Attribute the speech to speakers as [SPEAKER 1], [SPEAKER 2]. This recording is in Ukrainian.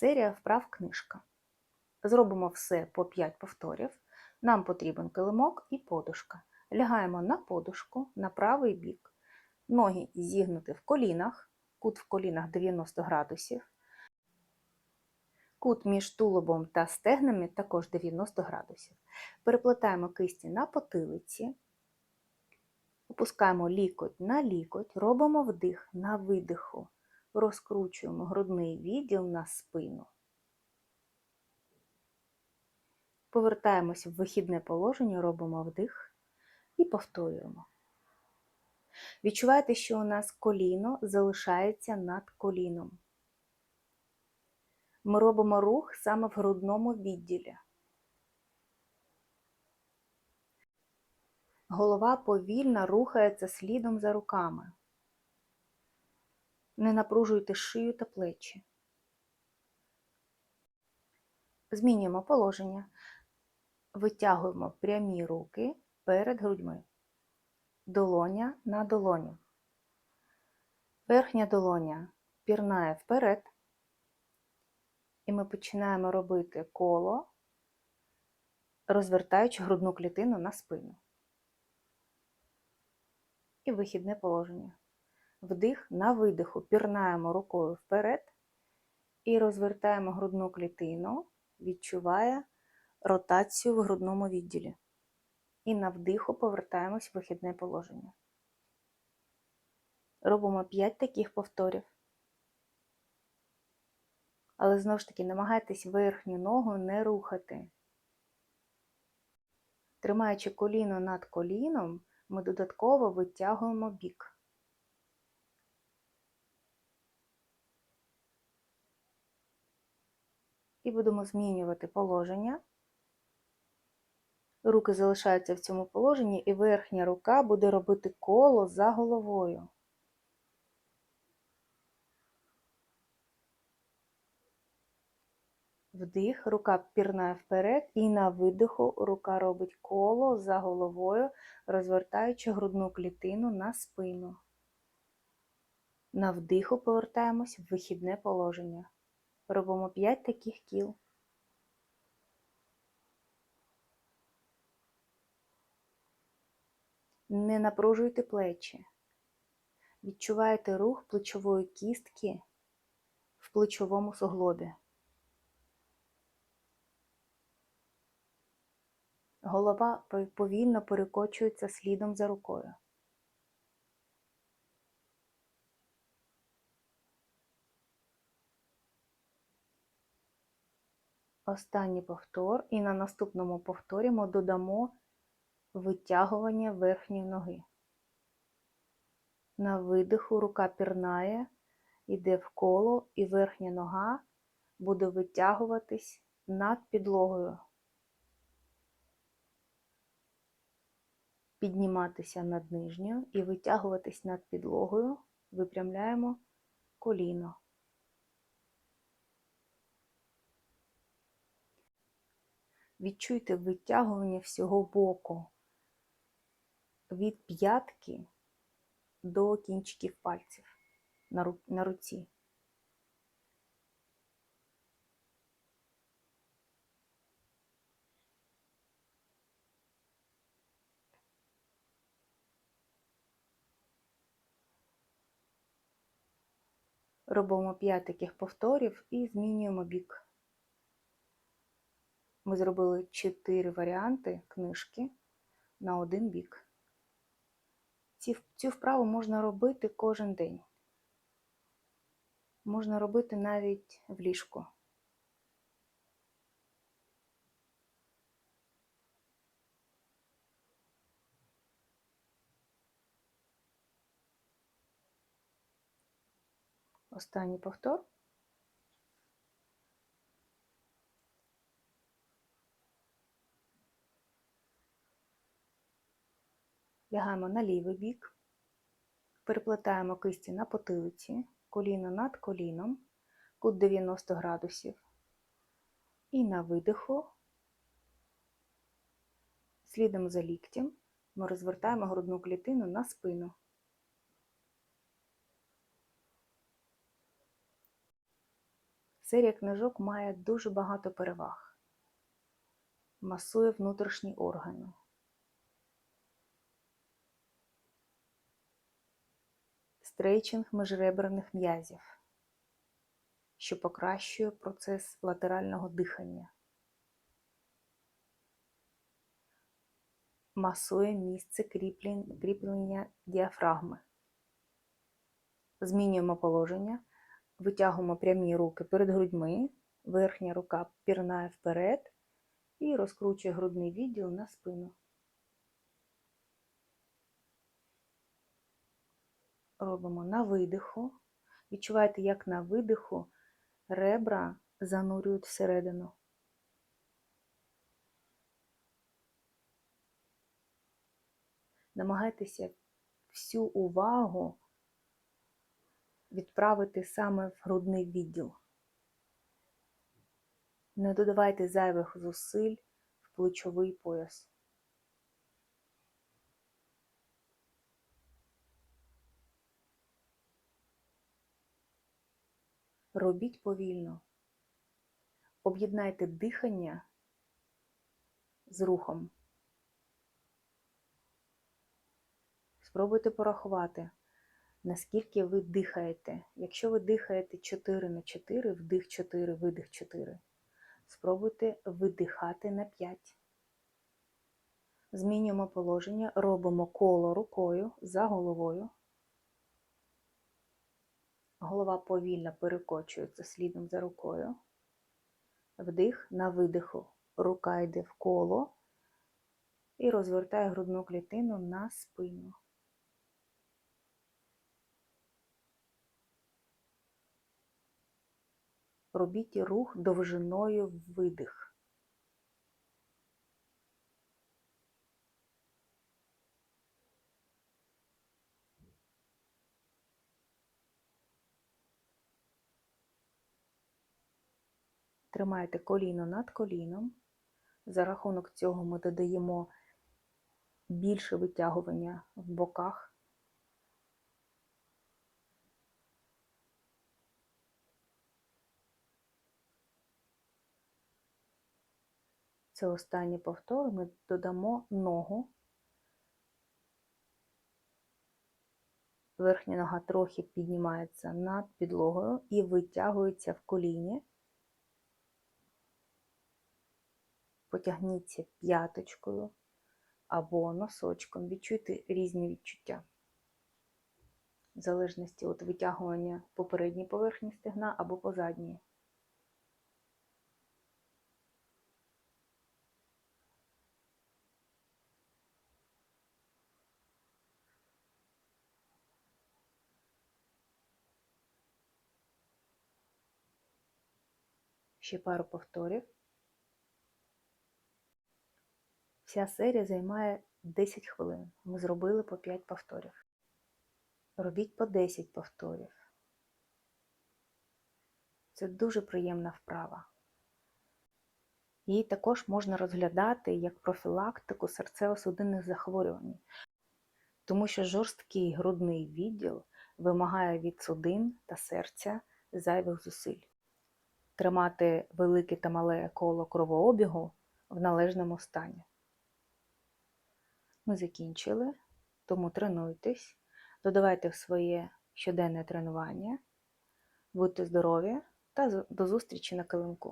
[SPEAKER 1] Серія вправ книжка. Зробимо все по 5 повторів. Нам потрібен килимок і подушка. Лягаємо на подушку на правий бік. Ноги зігнуті в колінах, кут в колінах 90 градусів. Кут між тулубом та стегнами також 90 градусів. Переплетаємо кисті на потилиці. Опускаємо лікоть на лікоть, робимо вдих на видиху, розкручуємо грудний відділ на спину. Повертаємось в вихідне положення, робимо вдих і повторюємо. Відчуваєте, що у нас коліно залишається над коліном. Ми робимо рух саме в грудному відділі. Голова повільно рухається слідом за руками. Не напружуйте шию та плечі. Змінюємо положення. Витягуємо прямі руки перед грудьми. Долоня на долоню. Верхня долоня пірнає вперед. І ми починаємо робити коло, розвертаючи грудну клітину на спину. І вихідне положення. Вдих на видиху пірнаємо рукою вперед і розвертаємо грудну клітину, відчуває ротацію в грудному відділі. І на вдиху повертаємось в вихідне положення. Робимо 5 таких повторів. Але знову ж таки намагайтесь верхню ногу не рухати. Тримаючи коліно над коліном, ми додатково витягуємо бік. І будемо змінювати положення. Руки залишаються в цьому положенні, і верхня рука буде робити коло за головою. Вдих, рука пірнає вперед, і на видиху рука робить коло за головою, розвертаючи грудну клітину на спину. На вдиху повертаємось в вихідне положення. Робимо 5 таких кіл. Не напружуйте плечі. Відчуваєте рух плечової кістки в плечовому суглобі. Голова повільно перекочується слідом за рукою. Останній повтор, і на наступному повторі ми додамо витягування верхньої ноги. На видиху рука пірнає, йде в коло, і верхня нога буде витягуватись над підлогою. Підніматися над нижньою і витягуватись над підлогою, випрямляємо коліно. Відчуйте витягування всього боку від п'ятки до кінчиків пальців на руці. Робимо 5 таких повторів і змінюємо бік. Ми зробили 4 варіанти книжки на один бік. Цю вправу можна робити кожен день. Можна робити навіть в ліжку. Останній повтор. Лягаємо на лівий бік, переплетаємо кисті на потилиці, коліно над коліном, кут 90 градусів. І на видиху, слідом за ліктем, ми розвертаємо грудну клітину на спину. Серія книжок має дуже багато переваг. Масує внутрішні органи. Стрейчинг міжреберних м'язів, що покращує процес латерального дихання. Масує місце кріплення діафрагми. Змінюємо положення, витягуємо прямі руки перед грудьми, верхня рука пірнає вперед і розкручує грудний відділ на спину. Робимо на видиху. Відчуваєте, як на видиху ребра занурюють всередину. Намагайтеся всю увагу відправити саме в грудний відділ. Не додавайте зайвих зусиль в плечовий пояс. Робіть повільно. Об'єднайте дихання з рухом. Спробуйте порахувати, наскільки ви дихаєте. Якщо ви дихаєте 4 на 4, вдих 4, видих 4, спробуйте видихати на 5. Змінюємо положення, робимо коло рукою за головою. Голова повільно перекочується слідом за рукою. Вдих на видиху. Рука йде в коло і розвертає грудну клітину на спину. Робіть рух довжиною в видих. Тримайте коліно над коліном. За рахунок цього ми додаємо більше витягування в боках. Це останній повтор. Ми додамо ногу. Верхня нога трохи піднімається над підлогою і витягується в коліні. Потягніться п'яточкою або носочком. Відчуйте різні відчуття. В залежності від витягування по поверхні стегна або по. Ще пару повторів. Вся серія займає 10 хвилин. Ми зробили по 5 повторів. Робіть по 10 повторів. Це дуже приємна вправа. Її також можна розглядати як профілактику серцево-судинних захворювань, тому що жорсткий грудний відділ вимагає від судин та серця зайвих зусиль. Тримати велике та мале коло кровообігу в належному стані. Ми закінчили, тому тренуйтесь, додавайте в своє щоденне тренування, будьте здорові та до зустрічі на килимку.